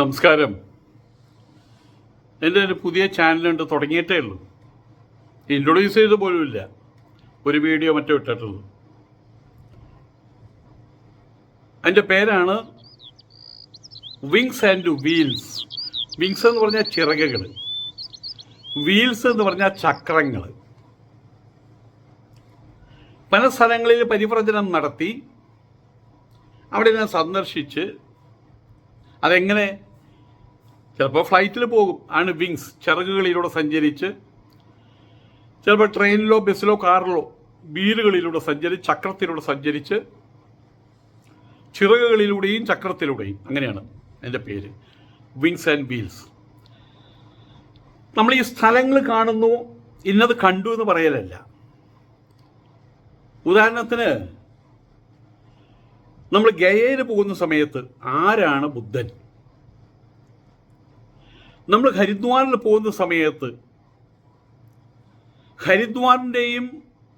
നമസ്കാരം. എന്റെ ഒരു പുതിയ ചാനലുണ്ട് തുടങ്ങിയിട്ടേ ഉള്ളൂ. ഇൻട്രൊഡ്യൂസ് ചെയ്ത പോലുമില്ല. ഒരു വീഡിയോ മറ്റോ ഇട്ടിട്ടുള്ളൂ. അതിന്റെ പേരാണ് വിങ്സ് ആൻഡ് വീൽസ് വിങ്സ് എന്ന് പറഞ്ഞാൽ ചിറകുകൾ. വീൽസ് എന്ന് പറഞ്ഞാൽ ചക്രങ്ങൾ. പല സ്ഥലങ്ങളിൽ പരിവ്രജനം നടത്തി അവിടെ ഞാൻ സന്ദർശിച്ച് അതെങ്ങനെ ചിലപ്പോൾ ഫ്ലൈറ്റിൽ പോകും. ആണ് വിങ്സ് ചിറകുകളിലൂടെ സഞ്ചരിച്ച് ചിലപ്പോൾ ട്രെയിനിലോ ബസ്സിലോ കാറിലോ വീലുകളിലൂടെ സഞ്ചരിച്ച് ചക്രത്തിലൂടെ സഞ്ചരിച്ച് ചിറകുകളിലൂടെയും ചക്രത്തിലൂടെയും. അങ്ങനെയാണ് എന്റെ പേര്. വിങ്സ് ആൻഡ് വീൽസ് നമ്മൾ ഈ സ്ഥലങ്ങൾ കാണുന്നു ഇന്നത് കണ്ടു എന്ന് പറയലല്ല. ഉദാഹരണത്തിന് നമ്മൾ ഗയയിൽ പോകുന്ന സമയത്ത് ആരാണ് ബുദ്ധൻ? നമ്മൾ ഹരിദ്വാറിൽ പോകുന്ന സമയത്ത് ഹരിദ്വാറിന്റെയും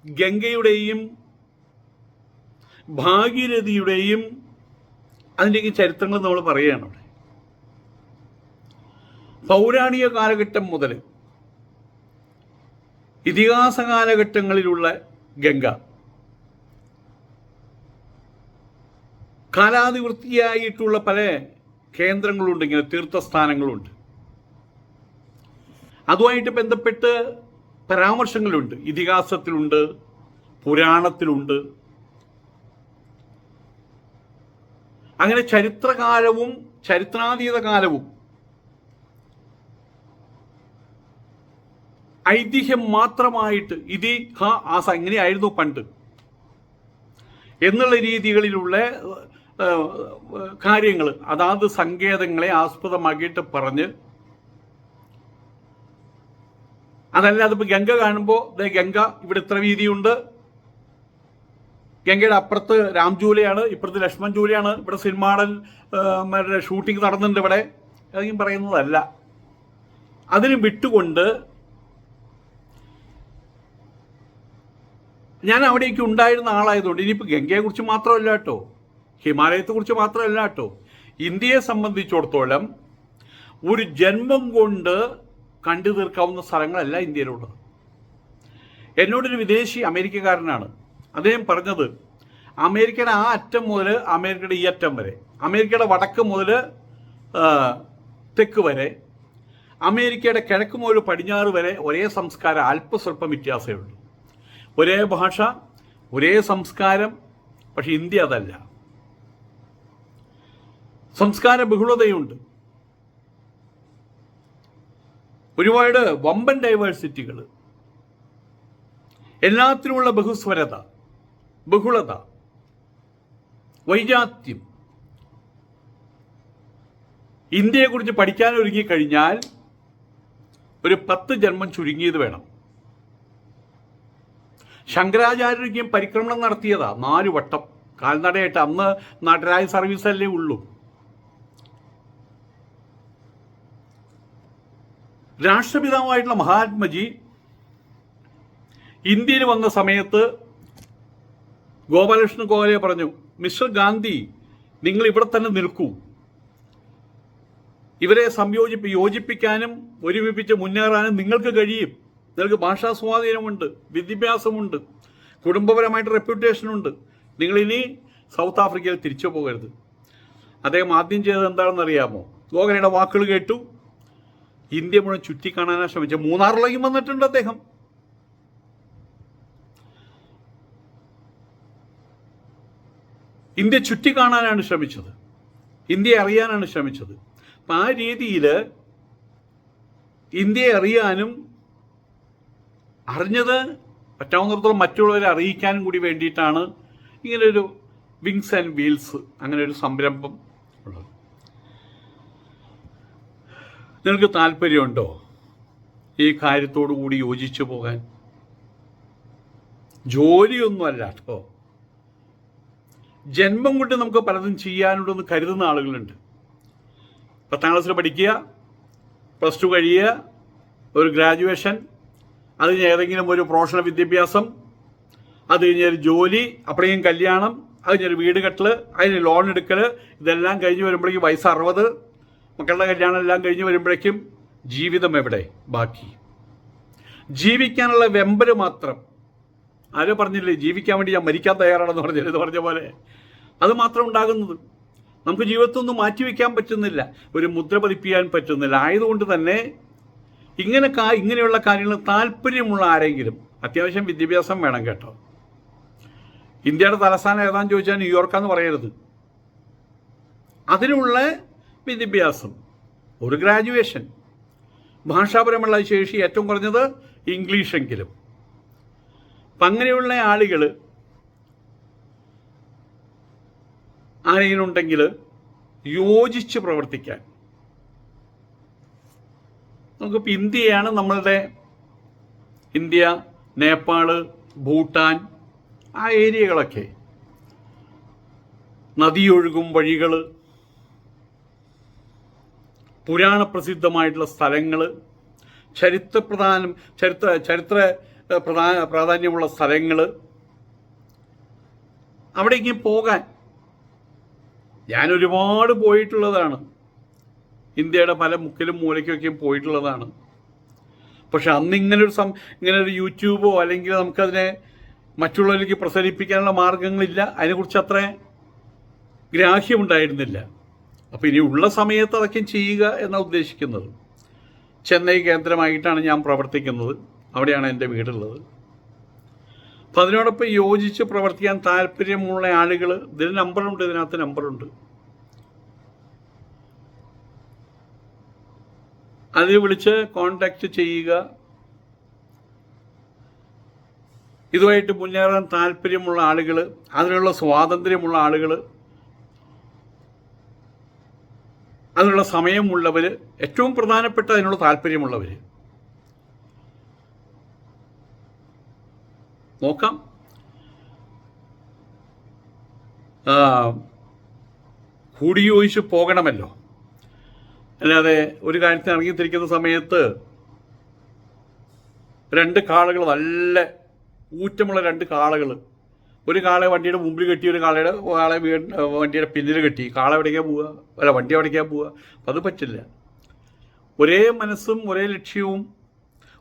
ഗംഗയുടെയും ഭാഗീരഥിയുടെയും അതിന്റെയൊക്കെ ചരിത്രങ്ങൾ നമ്മൾ പറയുകയാണ് അവിടെ. പൗരാണിക കാലഘട്ടം മുതൽ ഇതിഹാസ കാലഘട്ടങ്ങളിലുള്ള ഗംഗ കാലാതിവൃത്തിയായിട്ടുള്ള പല കേന്ദ്രങ്ങളുണ്ട് ഇങ്ങനെ തീർത്ഥസ്ഥാനങ്ങളുണ്ട്. അതുമായിട്ട് ബന്ധപ്പെട്ട് പരാമർശങ്ങളുണ്ട്. ഇതിഹാസത്തിലുണ്ട് പുരാണത്തിലുണ്ട്. അങ്ങനെ ചരിത്രകാലവും ചരിത്രാതീത കാലവും ഐതിഹ്യം മാത്രമായിട്ട് ഇതി ഹ ആസ ഇങ്ങനെയായിരുന്നു പണ്ട്. എന്നുള്ള രീതികളിലുള്ള കാര്യങ്ങൾ അതാത് സങ്കേതങ്ങളെ ആസ്പദമാക്കിയിട്ട് പറഞ്ഞ് അതല്ലാതെ അതിപ്പോൾ ഗംഗ കാണുമ്പോൾ ദേ ഗംഗ ഇവിടെ ഇത്ര വീതിയുണ്ട്. ഗംഗയുടെ അപ്പുറത്ത് രാം ജൂലിയാണ് ഇപ്പുറത്ത് ലക്ഷ്മൺ ജൂലയാണ് ഇവിടെ സിനിമാടൻ ഷൂട്ടിംഗ് നടന്നിട്ടുണ്ട് ഇവിടെ. അതൊന്നും പറയുന്നതല്ല. അതിന് വിട്ടുകൊണ്ട് ഞാൻ അവിടേക്ക് ഉണ്ടായിരുന്ന ആളായതുകൊണ്ട് ഇനിയിപ്പോൾ ഗംഗയെക്കുറിച്ച് മാത്രമല്ല കേട്ടോ. ഹിമാലയത്തെക്കുറിച്ച് മാത്രമല്ല കേട്ടോ. ഇന്ത്യയെ സംബന്ധിച്ചിടത്തോളം ഒരു ജന്മം കൊണ്ട് കണ്ടു തീർക്കാവുന്ന സ്ഥലങ്ങളല്ല ഇന്ത്യയിലുള്ളത്. എന്നോടൊരു വിദേശി അമേരിക്കക്കാരനാണ്. അദ്ദേഹം പറഞ്ഞത് അമേരിക്കയുടെ ആ അറ്റം മുതൽ അമേരിക്കയുടെ ഈ അറ്റം വരെ അമേരിക്കയുടെ വടക്ക് മുതൽ തെക്ക് വരെ അമേരിക്കയുടെ കിഴക്ക് മുതൽ പടിഞ്ഞാറ് വരെ ഒരേ സംസ്കാരം അല്പസ്വല്പം വ്യത്യാസമേ ഉള്ളൂ. ഒരേ ഭാഷ ഒരേ സംസ്കാരം പക്ഷെ ഇന്ത്യ അതല്ല. സംസ്കാര ബഹുളതയുണ്ട്. ഒരുപാട് വമ്പൻ ഡൈവേഴ്സിറ്റികൾ എല്ലാത്തിനുമുള്ള ബഹുസ്വരത ബഹുളത വൈജാത്യം. ഇന്ത്യയെക്കുറിച്ച് പഠിക്കാൻ ഒരുങ്ങിക്കഴിഞ്ഞാൽ ഒരു പത്ത് ജന്മം ചുരുങ്ങിയത് വേണം. ശങ്കരാചാര്യയ്ക്കും പരിക്രമണം നടത്തിയതാ നാല് വട്ടം കാൽനടയായിട്ട് അന്ന് നാട്ടുരാജ സർവീസ് അല്ലേ ഉള്ളൂ. രാഷ്ട്രപിതാവായിട്ടുള്ള മഹാത്മജി ഇന്ത്യയിൽ വന്ന സമയത്ത് ഗോപാലകൃഷ്ണ ഗോഖലെ പറഞ്ഞു മിസ്റ്റർ ഗാന്ധി നിങ്ങൾ ഇവിടെ തന്നെ നിൽക്കൂ. ഇവരെ സംയോജിപ്പി യോജിപ്പിക്കാനും ഒരുമിപ്പിച്ച് മുന്നേറാനും നിങ്ങൾക്ക് കഴിയും. നിങ്ങൾക്ക് ഭാഷാ സ്വാധീനമുണ്ട് വിദ്യാഭ്യാസമുണ്ട് കുടുംബപരമായിട്ട് റെപ്യൂട്ടേഷനുണ്ട്. നിങ്ങളിനി സൗത്ത് ആഫ്രിക്കയിൽ തിരിച്ചു പോകരുത്. അദ്ദേഹം ആദ്യം ചെയ്തത് എന്താണെന്ന് അറിയാമോ ഗോഖലയുടെ വാക്കുകൾ കേട്ടു. ഇന്ത്യ മുഴുവൻ ചുറ്റിക്കാണാനാ ശ്രമിച്ചത്. മൂന്നാറിലേക്കും വന്നിട്ടുണ്ട് അദ്ദേഹം. ഇന്ത്യ ചുറ്റിക്കാണാനാണ് ശ്രമിച്ചത്. ഇന്ത്യ അറിയാനാണ് ശ്രമിച്ചത്. അപ്പം ആ രീതിയിൽ ഇന്ത്യയെ അറിയാനും അറിഞ്ഞത് പറ്റാവുന്നിടത്തോളം മറ്റുള്ളവരെ അറിയിക്കാനും കൂടി വേണ്ടിയിട്ടാണ് ഇങ്ങനൊരു വിങ്സ് ആൻഡ് വീൽസ് അങ്ങനെ ഒരു സംരംഭം നിങ്ങൾക്ക് താല്പര്യമുണ്ടോ ഈ കാര്യത്തോടു കൂടി യോജിച്ചു പോകാൻ? ജോലിയൊന്നുമല്ല കേട്ടോ. ജന്മം കൊണ്ട് നമുക്ക് പലതും ചെയ്യാനുണ്ടെന്ന് കരുതുന്ന ആളുകളുണ്ട്. പത്താം ക്ലാസ്സിൽ പഠിക്കുക പ്ലസ് ടു കഴിയുക ഒരു ഗ്രാജുവേഷൻ അത് കഴിഞ്ഞ് ഏതെങ്കിലും ഒരു പ്രൊഫഷണൽ വിദ്യാഭ്യാസം അത് കഴിഞ്ഞൊരു ജോലി അപ്പോഴേക്കും കല്യാണം അത് കഴിഞ്ഞൊരു വീട് കെട്ടൽ അതിന് ലോൺ എടുക്കൽ ഇതെല്ലാം കഴിഞ്ഞ് വരുമ്പോഴേക്കും വയസ്സ് അറുപത് മക്കളുടെ കല്യാണം എല്ലാം കഴിഞ്ഞ് വരുമ്പോഴേക്കും ജീവിതം എവിടെ? ബാക്കി. ജീവിക്കാനുള്ള വെമ്പൽ മാത്രം. ആരോ പറഞ്ഞില്ലേ ജീവിക്കാൻ വേണ്ടി ഞാൻ മരിക്കാൻ തയ്യാറാണെന്ന് പറഞ്ഞത് എന്ന് പറഞ്ഞ പോലെ. അത് മാത്രം ഉണ്ടാകുന്നത്. നമുക്ക് ജീവിതത്തൊന്നും മാറ്റി മാറ്റിവെക്കാൻ പറ്റുന്നില്ല. ഒരു മുദ്ര പതിപ്പിക്കാൻ പറ്റുന്നില്ല. ആയതുകൊണ്ട് തന്നെ ഇങ്ങനെ കാ ഇങ്ങനെയുള്ള കാര്യങ്ങൾ താല്പര്യമുള്ള ആരെങ്കിലും അത്യാവശ്യം വിദ്യാഭ്യാസം വേണം കേട്ടോ. ഇന്ത്യയുടെ തലസ്ഥാനം ഏതാന്ന് ചോദിച്ചാൽ ന്യൂയോർക്കാന്ന് പറയരുത്. അതിനുള്ള വിദ്യാഭ്യാസം ഒരു ഗ്രാജുവേഷൻ. ഭാഷാപരമുള്ള ശേഷി ഏറ്റവും കുറഞ്ഞത് ഇംഗ്ലീഷെങ്കിലും. അപ്പം അങ്ങനെയുള്ള ആളുകൾ ആരെങ്കിലും ഉണ്ടെങ്കിൽ യോജിച്ച് പ്രവർത്തിക്കാൻ. നമുക്കിപ്പോൾ ഇന്ത്യയാണ് നമ്മളുടെ ഇന്ത്യ നേപ്പാൾ ഭൂട്ടാൻ ആ ഏരിയകളൊക്കെ. നദിയൊഴുകും വഴികൾ പുരാണ പ്രസിദ്ധമായിട്ടുള്ള സ്ഥലങ്ങൾ ചരിത്ര പ്രധാനം ചരിത്ര ചരിത്ര പ്രധാന പ്രാധാന്യമുള്ള സ്ഥലങ്ങൾ അവിടേക്ക് പോകാൻ ഞാൻ ഒരുപാട് പോയിട്ടുള്ളതാണ്. ഇന്ത്യയുടെ പല മുക്കിലും മൂലയ്ക്കൊക്കെയും പോയിട്ടുള്ളതാണ്. പക്ഷെ അന്ന് ഇങ്ങനെ ഒരു സം ഇങ്ങനെ ഒരു യൂട്യൂബോ അല്ലെങ്കിൽ നമുക്കതിനെ മറ്റുള്ളവരിലേക്ക് പ്രസരിപ്പിക്കാനുള്ള മാർഗങ്ങളില്ല അതിനെക്കുറിച്ച് അത്ര ഗ്രാഹ്യമുണ്ടായിരുന്നില്ല. അപ്പോൾ ഇനി ഉള്ള സമയത്ത് അതൊക്കെ ചെയ്യുക എന്നാണ് ഉദ്ദേശിക്കുന്നത്. ചെന്നൈ കേന്ദ്രമായിട്ടാണ് ഞാൻ പ്രവർത്തിക്കുന്നത്. അവിടെയാണ് എന്റെ വീടുള്ളത്. അപ്പം അതിനോടൊപ്പം യോജിച്ച് പ്രവർത്തിക്കാൻ താല്പര്യമുള്ള ആളുകൾ ഇതിന് നമ്പറുണ്ട് ഇതിനകത്ത് നമ്പറുണ്ട്. അതിൽ വിളിച്ച് കോണ്ടാക്ട് ചെയ്യുക. ഇതുമായിട്ട് മുന്നേറാൻ താല്പര്യമുള്ള ആളുകൾ അതിനുള്ള സ്വാതന്ത്ര്യമുള്ള ആളുകൾ അതിനുള്ള സമയമുള്ളവർ ഏറ്റവും പ്രധാനപ്പെട്ട അതിനുള്ള താല്പര്യമുള്ളവർ നോക്കാം. ആ, കൂടിയോജിച്ച് പോകണമല്ലോ. അല്ലാതെ ഒരു കാര്യത്തിന് ഇറങ്ങിത്തിരിക്കുന്ന സമയത്ത് രണ്ട് കാളകൾ നല്ല ഊറ്റമുള്ള രണ്ട് കാളകൾ ഒരു കാളെ വണ്ടിയുടെ മുമ്പിൽ കെട്ടി ഒരു കാളയുടെ കാളെ വണ്ടിയുടെ പിന്നിൽ കെട്ടി. കാള എവിടേക്കാ പോവുക? അല്ല വണ്ടി എവിടേക്കാ പോവുക? അത് പറ്റില്ല. ഒരേ മനസ്സും ഒരേ ലക്ഷ്യവും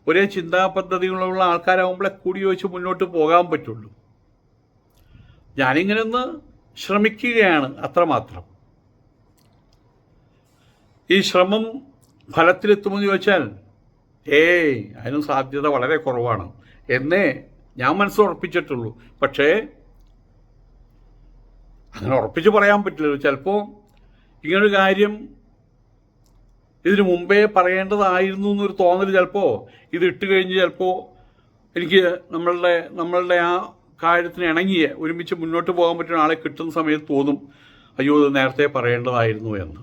ഒരേ ചിന്താ പദ്ധതികളുള്ള ആൾക്കാരാകുമ്പോഴേ കൂടി ചോദിച്ച് മുന്നോട്ട് പോകാൻ പറ്റുള്ളൂ. ഞാനിങ്ങനെ ഒന്ന് ശ്രമിക്കുകയാണ് അത്രമാത്രം. ഈ ശ്രമം ഫലത്തിലെത്തുമെന്ന് ചോദിച്ചാൽ ഏയ് അതിന് സാധ്യത വളരെ കുറവാണ്. എന്നേ ഞാൻ മനസ്സുറപ്പിച്ചിട്ടുള്ളൂ പക്ഷേ അങ്ങനെ ഉറപ്പിച്ച് പറയാൻ പറ്റില്ല ചിലപ്പോൾ ഇങ്ങനൊരു കാര്യം ഇതിനു മുമ്പേ പറയേണ്ടതായിരുന്നു എന്നൊരു തോന്നൽ ചിലപ്പോൾ ഇത് ഇട്ട് കഴിഞ്ഞ് ചിലപ്പോൾ എനിക്ക് നമ്മളുടെ നമ്മളുടെ ആ കാര്യത്തിന് ഇണങ്ങിയ ഒരുമിച്ച് മുന്നോട്ട് പോകാൻ പറ്റുന്ന ആളെ കിട്ടുന്ന സമയത്ത് തോന്നും അയ്യോ ഇത് നേരത്തെ പറയേണ്ടതായിരുന്നു എന്ന്.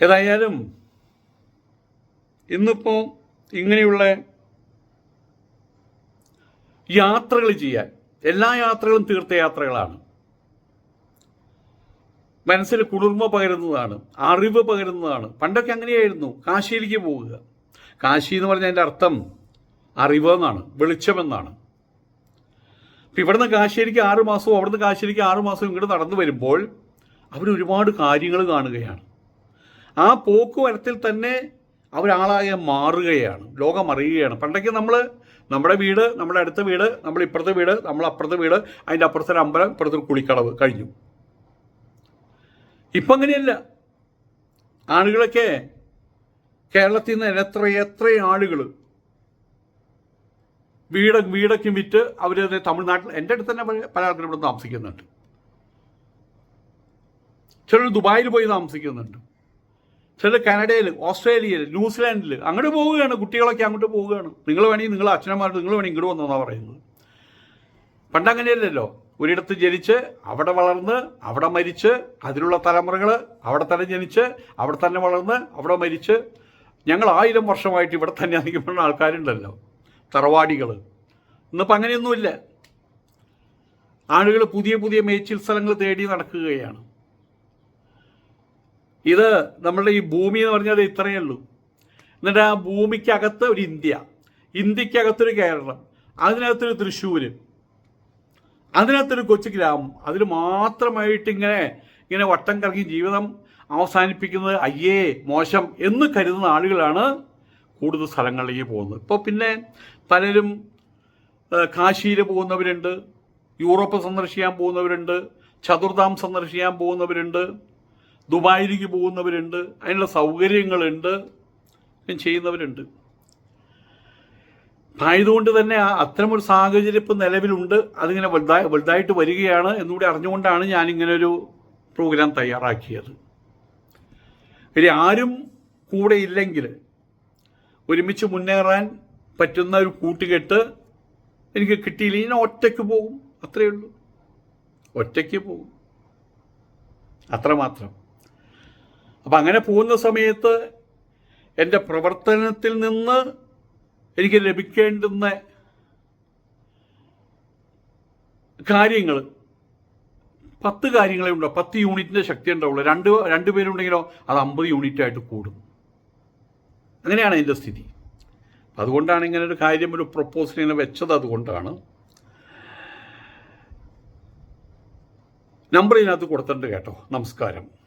ഏതായാലും ഇന്നിപ്പോൾ ഇങ്ങനെയുള്ള യാത്രകൾ ചെയ്യാൻ. എല്ലാ യാത്രകളും തീർത്ഥയാത്രകളാണ്. മനസ്സിൽ കുളിർമ പകരുന്നതാണ് അറിവ് പകരുന്നതാണ്. പണ്ടൊക്കെ അങ്ങനെയായിരുന്നു കാശിയിലേക്ക് പോവുക. കാശി എന്ന് പറഞ്ഞാൽ അതിന്റെ അർത്ഥം അറിവ് എന്നാണ് വെളിച്ചമെന്നാണ്. അപ്പം ഇവിടുന്ന് കാശിയിലേക്ക് ആറ് മാസവും അവിടുന്ന് കാശിയിലേക്ക് ആറ് മാസവും ഇങ്ങോട്ട് നടന്നു വരുമ്പോൾ അവരൊരുപാട് കാര്യങ്ങൾ കാണുകയാണ്. ആ പോക്കുവരത്തിൽ തന്നെ അവരാളായ മാറുകയാണ് ലോകം അറിയുകയാണ് പണ്ടൊക്കെ നമ്മൾ നമ്മുടെ വീട് നമ്മുടെ അടുത്ത വീട് നമ്മൾ ഇപ്പുറത്തെ വീട് നമ്മൾ അപ്പുറത്തെ വീട് അതിന്റെ അപ്പുറത്തെ അമ്പലം ഇപ്പുറത്തെ കുളിക്കളവ് കഴിഞ്ഞു. ഇപ്പം അങ്ങനെയല്ല. ആളുകളൊക്കെ കേരളത്തിൽ നിന്ന് എത്ര എത്ര ആളുകൾ വീട് വീടൊക്കെ വിറ്റ് അവർ തമിഴ്നാട്ടിൽ എന്റെ അടുത്ത് തന്നെ പല ആൾക്കാരും ഇവിടെ താമസിക്കുന്നുണ്ട്. ചിലർ ദുബായിൽ പോയി താമസിക്കുന്നുണ്ട്. ചിലർ കാനഡയിൽ ഓസ്ട്രേലിയയിൽ ന്യൂസിലാൻഡിൽ അങ്ങോട്ട് പോവുകയാണ് കുട്ടികളൊക്കെ അങ്ങോട്ട് പോവുകയാണ്. നിങ്ങൾ വേണമെങ്കിൽ നിങ്ങൾ അച്ഛനമാരുടെ നിങ്ങൾ വേണമെങ്കിൽ ഇങ്ങോട്ട് വന്നോന്നാണ് പറയുന്നത്. പണ്ട് അങ്ങനെയല്ലല്ലോ ഒരിടത്ത് ജനിച്ച് അവിടെ വളർന്ന് അവിടെ മരിച്ച് അതിലുള്ള തലമുറകൾ അവിടെ തന്നെ ജനിച്ച് അവിടെ തന്നെ വളർന്ന് അവിടെ മരിച്ച്. ഞങ്ങൾ ആയിരം വർഷമായിട്ട് ഇവിടെ തന്നെ അധികം ആൾക്കാരുണ്ടല്ലോ. തറവാടികൾ ഇന്നിപ്പോൾ അങ്ങനെയൊന്നുമില്ല. ആളുകൾ പുതിയ പുതിയ മേച്ചിൽ സ്ഥലങ്ങൾ തേടി നടക്കുകയാണ്. ഇത് നമ്മളുടെ ഈ ഭൂമി എന്ന് പറഞ്ഞാൽ ഇത്രയേ ഉള്ളൂ. എന്നിട്ട് ആ ഭൂമിക്കകത്ത് ഒരു ഇന്ത്യ ഇന്ത്യക്കകത്തൊരു കേരളം അതിനകത്തൊരു തൃശ്ശൂർ അതിനകത്തൊരു കൊച്ചു ഗ്രാമം. അതിൽ മാത്രമായിട്ട് ഇങ്ങനെ ഇങ്ങനെ വട്ടം കറങ്ങി ജീവിതം അവസാനിപ്പിക്കുന്നത് അയ്യേ മോശം എന്ന് കരുതുന്ന ആളുകളാണ് കൂടുതൽ സ്ഥലങ്ങളിലേക്ക് പോകുന്നത്. ഇപ്പോൾ പിന്നെ പലരും കാശിയിൽ പോകുന്നവരുണ്ട് യൂറോപ്പ് സന്ദർശിക്കാൻ പോകുന്നവരുണ്ട് ചതുർധാം സന്ദർശിക്കാൻ പോകുന്നവരുണ്ട് ദുബായിലേക്ക് പോകുന്നവരുണ്ട് അതിനുള്ള സൗകര്യങ്ങളുണ്ട് ചെയ്യുന്നവരുണ്ട്. ആയതുകൊണ്ട് തന്നെ അത്തരമൊരു സാഹചര്യം ഇപ്പം നിലവിലുണ്ട്. അതിങ്ങനെ വലുതായി വലുതായിട്ട് വരികയാണ് എന്നുകൂടി അറിഞ്ഞുകൊണ്ടാണ് ഞാനിങ്ങനെ ഒരു പ്രോഗ്രാം തയ്യാറാക്കിയത്. ഇനി ആരും കൂടെ ഇല്ലെങ്കിൽ ഒരുമിച്ച് മുന്നേറാൻ പറ്റുന്ന ഒരു കൂട്ടുകെട്ട് എനിക്ക് കിട്ടിയില്ല. ഞാൻ ഒറ്റയ്ക്ക് പോകും. അത്രയേ ഉള്ളൂ. ഒറ്റയ്ക്ക് പോകും. അത്രമാത്രം. അപ്പം അങ്ങനെ പോകുന്ന സമയത്ത് എന്റെ പ്രവർത്തനത്തിൽ നിന്ന് എനിക്ക് ലഭിക്കേണ്ടുന്ന കാര്യങ്ങൾ പത്ത് കാര്യങ്ങളെ ഉണ്ടോ പത്ത് യൂണിറ്റിന്റെ ശക്തി ഉണ്ടാവുള്ളൂ. രണ്ട് രണ്ട് പേരുണ്ടെങ്കിലോ അത് അമ്പത് യൂണിറ്റായിട്ട് കൂടും. അങ്ങനെയാണ് അതിന്റെ സ്ഥിതി. അതുകൊണ്ടാണ് ഇങ്ങനെ ഒരു കാര്യം ഒരു പ്രപ്പോസൽ ഇങ്ങനെ വെച്ചത് അതുകൊണ്ടാണ്. നമ്പർ ഇതിനകത്ത് കൊടുത്തിട്ടുണ്ട് കേട്ടോ. നമസ്കാരം.